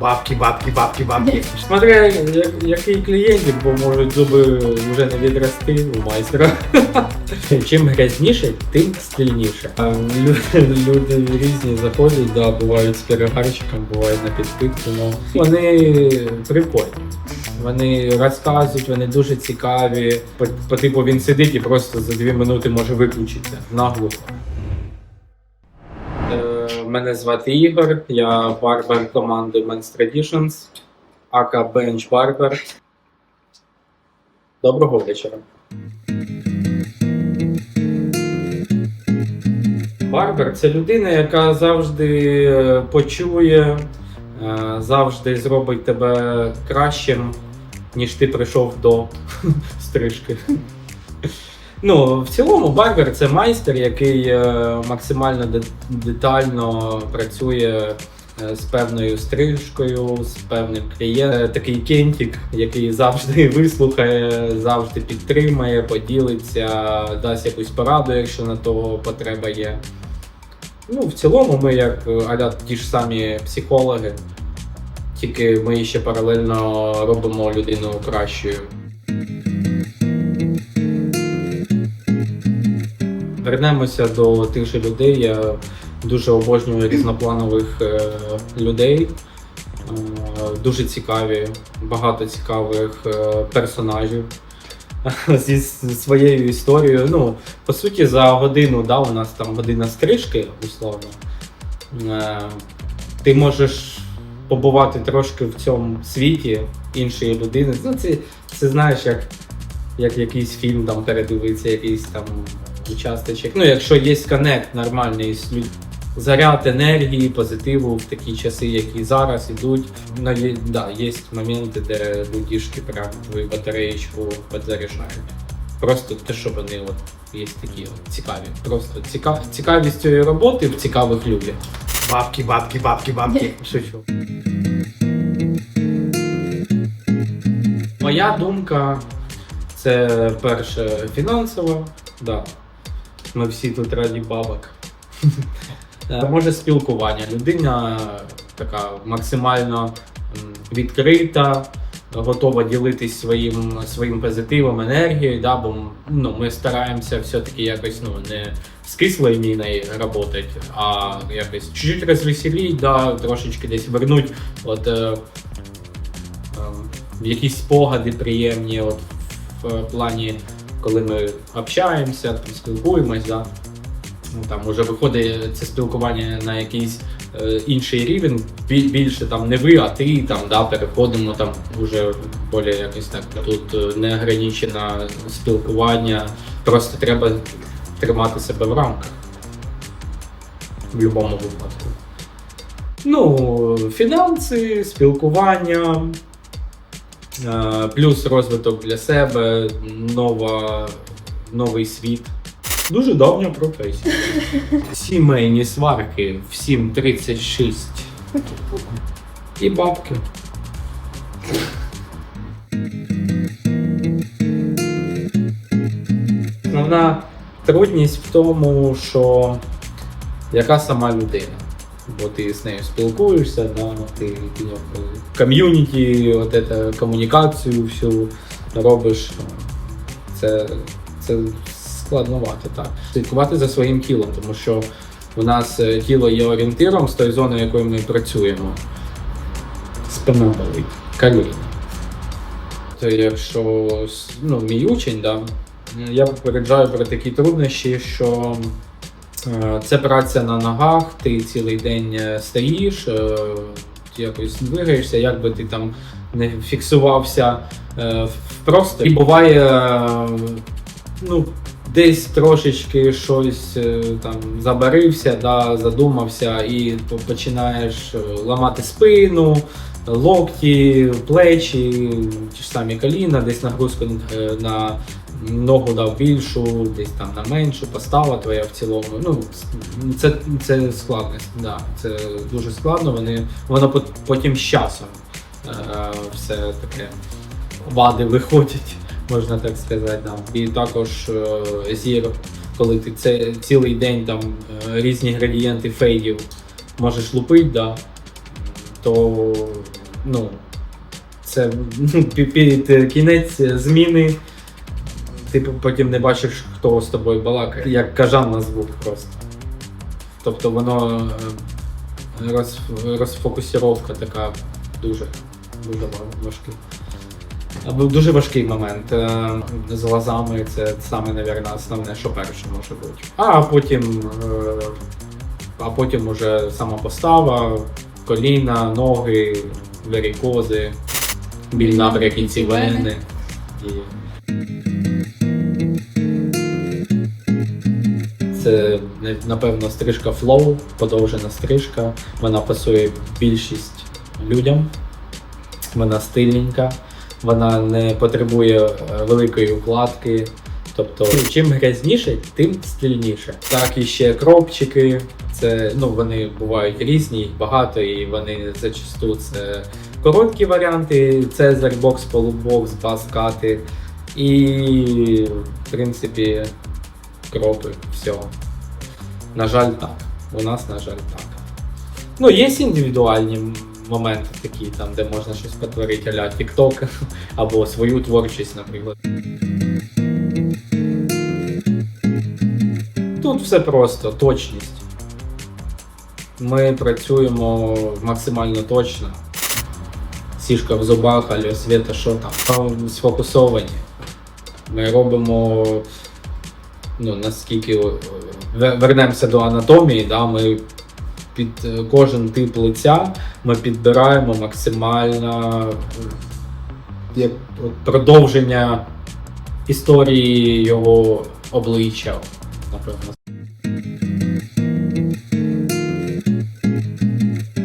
Бабки, бабки, бабки, бабки. Смотря як, який клієнтик, бо можуть зуби вже не відрости у майстра. Чим грязніше, тим стильніше. А лю- люди різні заходять, да, бувають з перегарчиком, бувають на підпитку. Ну, вони прикольні. Вони розказують, вони дуже цікаві. По, по типу він сидить і просто за дві минути може виключитися наглухо. Мене звати Ігор, я барбер команди Men's Traditions, ака Bench Barber. Доброго вечора. Барбер це людина, яка завжди е, почує, е, завжди зробить тебе кращим, ніж ти прийшов до стрижки. Ну, в цілому, барбер це майстер, який е, максимально детально працює е, з певною стрижкою, з певним клієнтом. Такий кентик, який завжди вислухає, завжди підтримає, поділиться, дасть якусь пораду, якщо на того потреба є. Ну, в цілому, ми як е, аля ті ж самі психологи, тільки ми ще паралельно робимо людину кращою. Вернемося до тих же людей. Я дуже обожнюю різнопланових е, людей. Е, дуже цікаві, багато цікавих е, персонажів зі своєю історією. Ну, по суті, за годину, да, у нас там година стрижки, условно. Ти можеш побувати трошки в цьому світі іншої людини. Ну, це, це знаєш, як, як якийсь фільм там передивитися, якийсь там участочок. Ну, якщо є коннект нормальний з людьми. Заряд енергії, позитиву в такі часи, які зараз ідуть. Ну, є, да, є моменти, де людішки прям твою батареєчку підзаряджають. Просто те, що вони от є такі от цікаві. Просто ціка... цікавість цієї роботи в цікавих людях. Бабки, бабки, бабки, бабки. Шучу. Моя думка це перше фінансово. Да. Ми всі тут раді бабок. Е, Може спілкування. Людина така максимально відкрита, готова ділитись своїм, своїм позитивом, енергією. Да, бо ну, ми стараємося все-таки якось ну, не з кислою міною працювати, а якось чуть-чуть розвеселіть, да, трошечки десь вернуть от, е, е, якісь спогади приємні от, в плані, коли ми общаємося, там, спілкуємось. Да. Ну, там вже виходить це спілкування на якийсь е, інший рівень. Більше там не ви, а ти там да, переходимо там уже більш якось так. Тут е, не ограничено спілкування, просто треба тримати себе в рамках в будь-якому випадку. Ну, фінанси, спілкування, е, плюс розвиток для себе, нова, новий світ. Дуже давня професія. Сімейні сварки в 7.36. І бабки. Основна трудність в тому, що яка сама людина. Бо ти з нею спілкуєшся, да, ти як, ком'юніті, от это, комунікацію всю робиш. Це, це складновато, так. Слідкувати за своїм тілом, тому що у нас е, тіло є орієнтиром з тої зони, якою ми працюємо. Спина болить, коліна. То якщо ну, мій учень, да, я попереджаю про такі труднощі, що е, це праця на ногах, ти цілий день е, стоїш, е, якось двигаєшся, як би ти там не фіксувався е, в просторі. І буває, е, ну, десь трошечки щось е, там забарився, да, задумався, і починаєш е, ламати спину, локті, плечі, ті ж самі коліна, десь нагрузку е, на ногу дав більшу, десь там на меншу, постава твоя в цілому. Ну, це, це складність, да, це дуже складно. Вони, воно потім з часом е, все таке вади виходять, можна так сказати. Да. І також е, зір, коли ти це цілий день там е, різні градієнти фейдів можеш лупити, да, то ну, це під кінець зміни. Ти потім не бачиш, хто з тобою балакає, як кажан на звук просто. Тобто воно е, роз, розфокусіровка така дуже, дуже ва- важкий. Або дуже важкий момент. Е, З глазами це саме, мабуть, основне, що перше може бути. А потім, е, а потім уже сама постава, коліна, ноги, варікози, біль наприкінці вени. Це напевно стрижка флоу, подовжена стрижка. Вона пасує більшість людям. Вона стильненька, вона не потребує е, великої укладки. Тобто, чим грязніше, тим стильніше. Так і ще кропчики. Це ну вони бувають різні, їх багато, і вони зачасту це короткі варіанти, Цезарь, бокс, полубокс, баскати. І, в принципі, кропи, все. На жаль, так. У нас, на жаль, так. Ну, є індивідуальні моменти такі, там, де можна щось потворити, а-ля TikTok, або свою творчість, наприклад. Тут все просто, точність. Ми працюємо максимально точно. Сішка в зубах, алло, світа, що. Там сфокусовані. Ми робимо ну, наскільки вернемося до анатомії, да, ми під е, кожен тип лиця ми підбираємо максимально е, продовження історії його обличчя, напевно.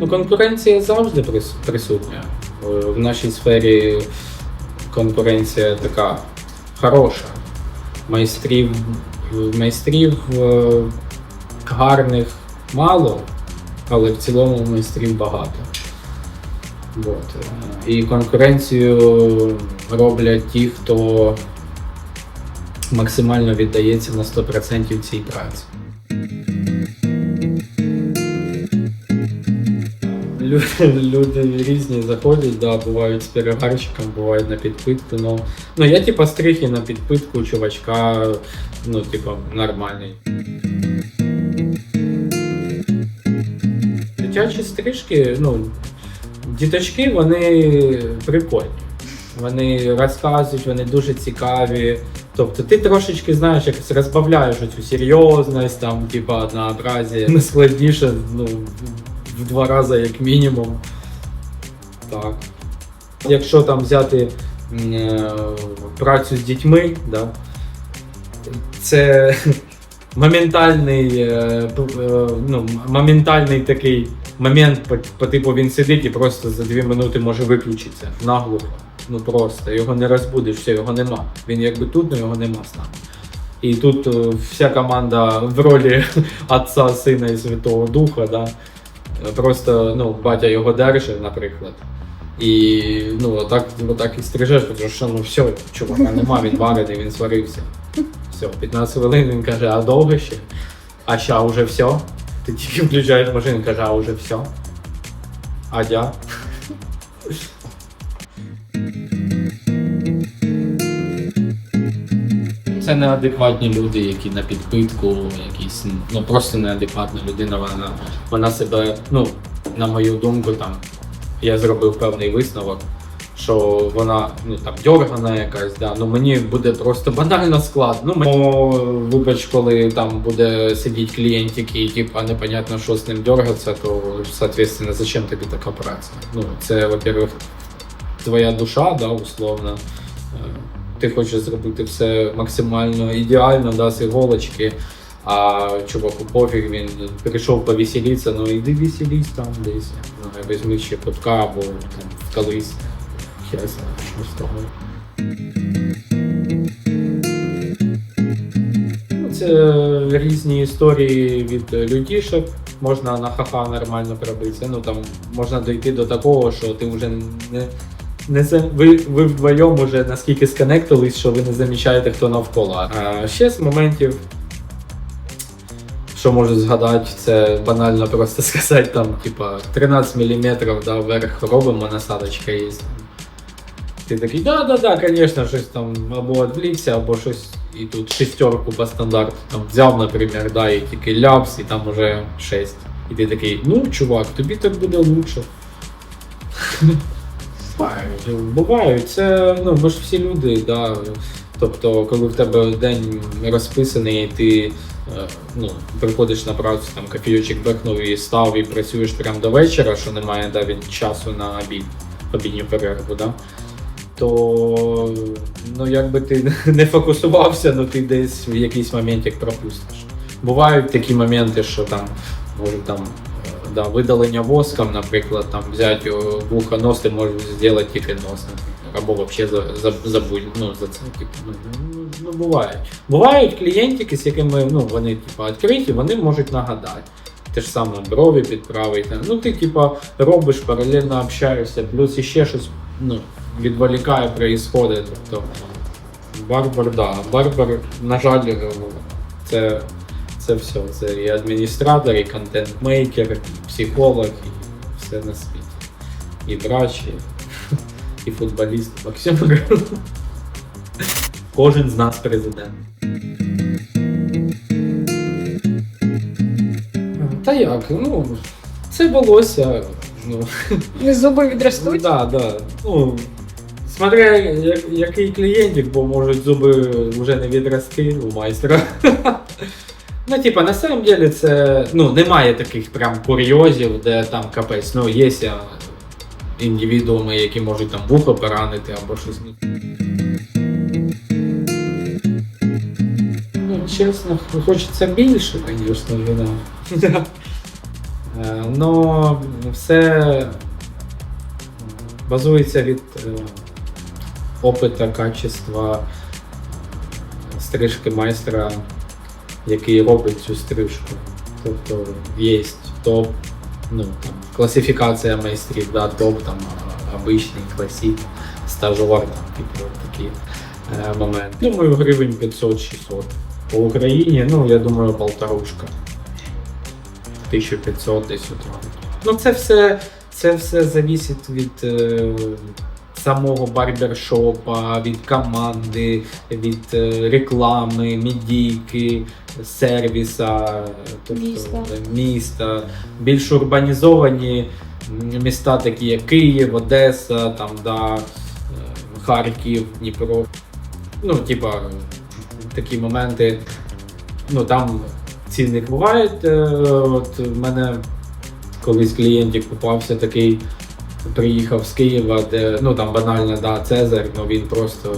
Ну, конкуренція завжди прис- присутня. Е, В нашій сфері конкуренція така хороша майстрів, майстрів е, гарних мало, але в цілому майстрів багато. От. е, І конкуренцію роблять ті, хто максимально віддається на 100% цій праці. Лю- Люди різні заходять, да, бувають з перегарчиком, бувають на підпитку. Ну, ну я типа стриг і на підпитку чувачка, ну, типа, нормальний. Дитячі стрижки, ну, діточки, вони прикольні. Вони розказують, вони дуже цікаві. Тобто ти трошечки знаєш, якось розбавляєш цю серйозність, там, типа, однообразі. Не складніше, ну, в два рази як мінімум. Так. Якщо там взяти е, працю з дітьми, да, це моментальний, е, е, ну, моментальний такий момент, по, по типу він сидить і просто за дві минути може виключитися наглухо. Ну просто його не розбудиш, все, його нема. Він якби тут, але його нема з нами. І тут е, вся команда в ролі Отця, Сина і Святого Духа, да, Просто ну, батя його держить, наприклад. І ну, отак, отак і стрижеш, тому що ну все, чувака нема, він варений, він сварився. Все, 15 хвилин він каже, а довго ще? А ща уже все. Ти тільки включаєш машину, каже, а уже все. А я? Це неадекватні люди, які на підпитку, якісь ну просто неадекватна людина. Вона вона себе, ну на мою думку, там я зробив певний висновок, що вона ну там дьоргана якась, да. Ну мені буде просто банально складно. Ну вибач, коли там буде сидіти клієнт, який типа непонятно, що з ним дергатися, то соответственно, зачем тобі така праця? Ну це, во-первых, твоя душа, да, условно. Ти хочеш зробити все максимально ідеально, да, з іголочки. А чуваку пофіг, він прийшов повеселитися, ну іди веселись там десь. Ну, візьми ще кутка або там колись. Я знаю, що з того. Ну, Це різні історії від людішок. Можна на ха-ха нормально пробитися. Ну там можна дойти до такого, що ти вже не. Не за... ви, ви вдвоєм уже наскільки сконектились, що ви не замічаєте, хто навколо. А ще з моментів що можу згадати, це банально просто сказати, там, типа, 13 мм да, вверх робимо, насадочка є. Ти такий, да, да, да, звісно, щось там або відвлікся, або щось. І тут шестерку по стандарту там взяв, наприклад, да, і тільки ляпс, і там уже 6. І ти такий, ну, чувак, тобі так буде лучше. Бувають, Бувають, це ну ми ж всі люди, да. Тобто, коли в тебе день розписаний, ти е, ну, приходиш на працю, там кофійочок бехнув і став і працюєш прямо до вечора, що немає да, від часу на обід, обідню перерву, да? то ну, якби ти не фокусувався, ну ти десь в якийсь момент як пропустиш. Бувають такі моменти, що там може там да, видалення воском, наприклад, там взяти вуха можеш зробити тільки нос, або взагалі за, за, забудь, ну, за це. Типу, ну, ну, ну, бувають. Бувають клієнтики, з якими ну, вони типу, відкриті, вони можуть нагадати. Те ж саме брові підправити. Ну, ти, типа, робиш, паралельно общаєшся, плюс іще щось ну, відволікає, проїсходить. Тобто, барбар, да. Барбар, на жаль, це, це все. Це і адміністратор, і контент-мейкер, і психолог, і все на світі. І врач, і, і футболіст. Максим. Кожен з нас президент. Та як? Ну, це волосся. Ну, Зуби відростуть. Да, да. Ну, смотря який клієнтик, бо можуть зуби вже не відрости у майстра. Ну, типа, на самом деле це. Ну, немає таких прям курйозів, де там капець. Ну, є індивідууми, які можуть там вухо поранити або щось. Ну, чесно, хочеться більше, звісно, вина. Е, Но все базується від е, опита, качества стрижки майстра, який робить цю стрижку. Тобто є топ, ну, там, класифікація майстрів, да, топ, там, обичний, класік, стажувар, там, типу, такі е, моменти. Думаю, гривень 500-600. По Україні, ну, я думаю, полторушка. 1500 десь от. Ну, це все, це все завісить від е, самого барбершопа, від команди, від е, реклами, медійки, сервіса, тобто, Міста. міста. Більш урбанізовані міста, такі як Київ, Одеса, там, да, е, Харків, Дніпро. Ну, типа, такі моменти. Ну, там цінник буває. Е, От в мене колись клієнтик попався такий, приїхав з Києва, де ну там банально да, Цезарь, але він просто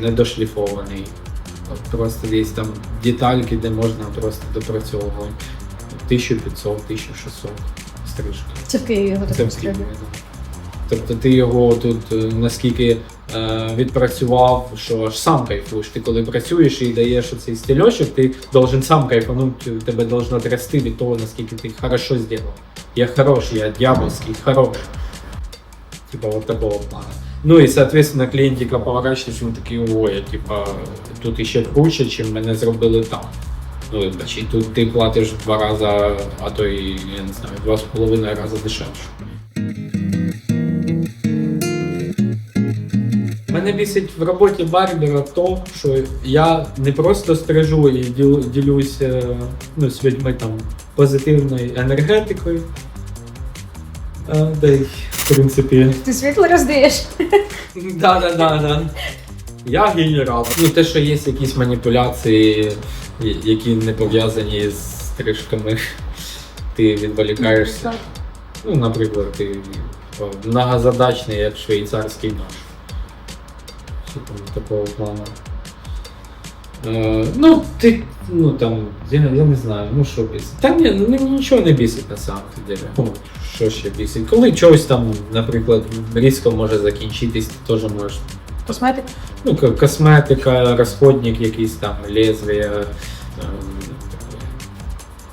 недошліфований. От Просто десь там детальки, де можна просто допрацьовувати. 1500, 1600 стрижки. Це в Києві його Це в Києві. Тобто ти його тут е, наскільки е, відпрацював, що аж сам кайфуєш. Ти коли працюєш і даєш цей стільочок, ти должен сам кайфанути, тебе должно трясти від того, наскільки ти хорошо зробив. Я хороший, я дьявольський, хороший. Типа вот такого плана. Ну і, соответственно, клієнтика поворачуєш, він такий, ой, типа, тут іще круче, чим мене зробили там. Ну, вибач, і тут ти платиш два рази, а то і, я не знаю, два з половиною рази дешевше. Мене бісить в роботі барбера то, що я не просто стрижу і ділюся ну, з людьми там позитивною енергетикою. А, да й, в принципі. Ти світло роздаєш. Да, да, да, да. Я генерал. Ну, те, що є якісь маніпуляції, які не пов'язані з стрижками, ти відволікаєшся. Ну, наприклад, ти многозадачний, як швейцарський нож. Що там такого плану. Е, ну, ти, ну там, я, я не знаю, ну що бісить. Та ні, ну нічого не бісить на самом деле. Що ще бісить? Коли чогось там, наприклад, різко може закінчитись, ти теж можеш. Косметик. Ну, к- косметика, розходник якийсь там, лезвія. е,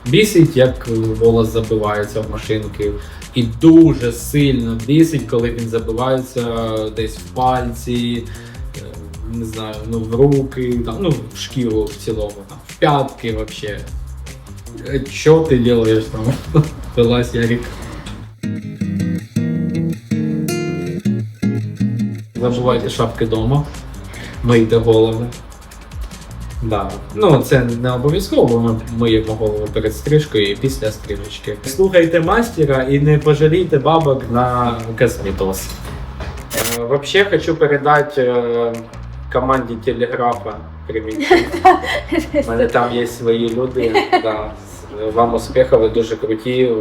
Бісить, як волос забивається в машинки. І дуже сильно бісить, коли він забивається десь в пальці, е, не знаю, ну в руки, там, ну в шкіру в цілому, там, в п'ятки взагалі. Что ты делаешь там? Вылазь, Ярик. Забувайте шапки дома. Мийте голови. Да. Ну, це не обов'язково, ми миємо голову перед стрижкою і після стрижечки. Слухайте мастера і не пожалійте бабок на косметоз. Е, Вообще хочу передати е, команді телеграфа привіт. У мене там є свої люди. Да. Вам успіхів, ви дуже круті.